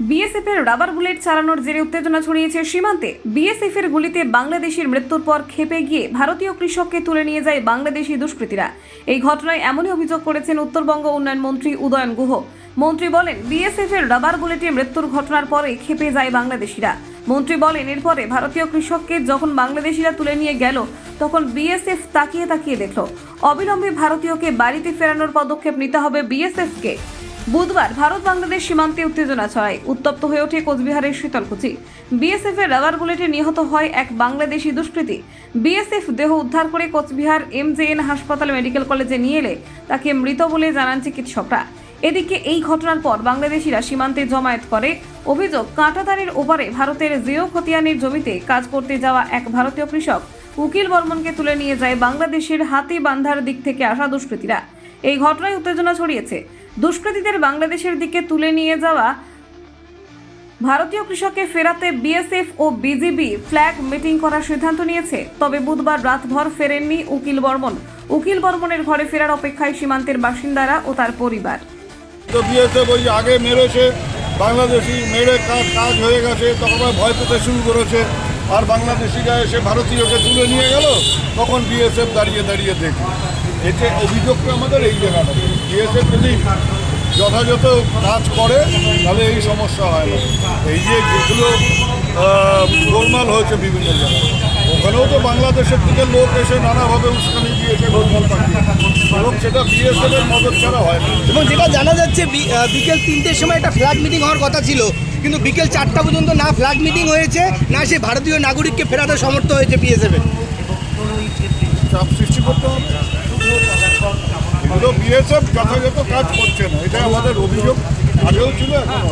BSF এর rubber bullet চালানোর জেরে উত্তেজনা ছড়িয়েছে সীমান্তে। বিএসএফ এর গুলিতে বাংলাদেশের মৃত্যুর পর খেপে গিয়ে ভারতীয় কৃষককে তুলে নিয়ে যায় বাংলাদেশি দুষ্কৃতীরা। এই ঘটনায় এমনই অভিযোগ করেছেন উত্তরবঙ্গ উন্নয়ন মন্ত্রী উদয়ন গুহ। মন্ত্রী বলেন বিএসএফ এর রাবার বুলেটে মৃত্যুর ঘটনার পরে খেপে যায় বাংলাদেশিরা। মন্ত্রী বলেন, এরপরে ভারতীয় কৃষককে যখন বাংলাদেশিরা তুলে নিয়ে গেল, তখন বিএসএফ তাকিয়ে তাকিয়ে দেখল, অবিলম্বে ভারতীয়কে বাড়িতে ফেরানোর পদক্ষেপ নিতে হবে বিএসএফকে। বুধবার ভারত বাংলাদেশ সীমান্তে উত্তেজনা ছড়ায়। উত্তপ্ত হয়ে ওঠে কোচবিহারের শীতলকুচি। বিএসএফ এর রাবার বুলেটে নিহত হয় এক বাংলাদেশি দুষ্কৃতী। বিএসএফ দেহ উদ্ধার করে কোচবিহার এমজেএন হাসপাতাল মেডিকেল কলেজে নিয়ে এলে তাকে মৃত বলে জানান চিকিৎসকরা। এদিকে এই ঘটনার পর বাংলাদেশিরা সীমান্তে জমায়েত করে। অভিযোগ, কাঁটাতারের ওপারে ভারতের জিও খতিয়ানের জমিতে কাজ করতে যাওয়া এক ভারতীয় কৃষক উকিল বর্মনকে তুলে নিয়ে যায় বাংলাদেশের হাতি বান্ধার দিক থেকে আসা দুষ্কৃতীরা। এই ঘটনায় উত্তেজনা ছড়িয়েছে। দুষ্কৃতীদের বাংলাদেশের দিকে তুলে নিয়ে যাওয়া ভারতীয় কৃষককে ফেরাতে বিএসএফ ও বিজিবি ফ্ল্যাগ মিটিং করার সিদ্ধান্ত নিয়েছে। তবে বুধবার রাতভর ফেরেননি উকিল বর্মন। উকিল বর্মনের ঘরে ফেরার অপেক্ষায় সীমান্তের বাসিন্দারা ও তার পরিবার। তো বিএসএফ ওই আগে মেরেছে, বাংলাদেশি মেরে কাজ কাজ হয়ে গেছে, তখন ভয় পেতে শুরু করেছে। আর বাংলাদেশিরা এসে ভারতীয়কে তুলে নিয়ে গেল, তখন বিএসএফ দাঁড়িয়ে দাঁড়িয়ে দেখে এতে অভিযোগটা আমাদের এই জায়গাটা বিএসএফ যদি যথাযথ কাজ করে তাহলে এই সমস্যা হয় না। এই যে যেগুলো গোলমাল হয়েছে বিভিন্ন জায়গায় ওখানেও তো বাংলাদেশের থেকে লোক এসে নানাভাবে উস্কানি দিয়েছে গোলমাল এবং সেটা বিএসএফ এর মদত ছাড়া হয় না। এবং যেটা জানা যাচ্ছে বিকেল তিনটের সময় একটা ফ্ল্যাগ মিটিং হওয়ার কথা ছিল কিন্তু বিকেল চারটা পর্যন্ত না ফ্ল্যাগ মিটিং হয়েছে না সে ভারতীয় নাগরিককে ফেরাতে সমর্থ হয়েছে বিএসএফের। চাপ সৃষ্টি করতে হবে। এগুলো বিএসএফ যথাযথ কাজ করছে না এটা আমাদের অভিযোগ আগেও ছিল এখন।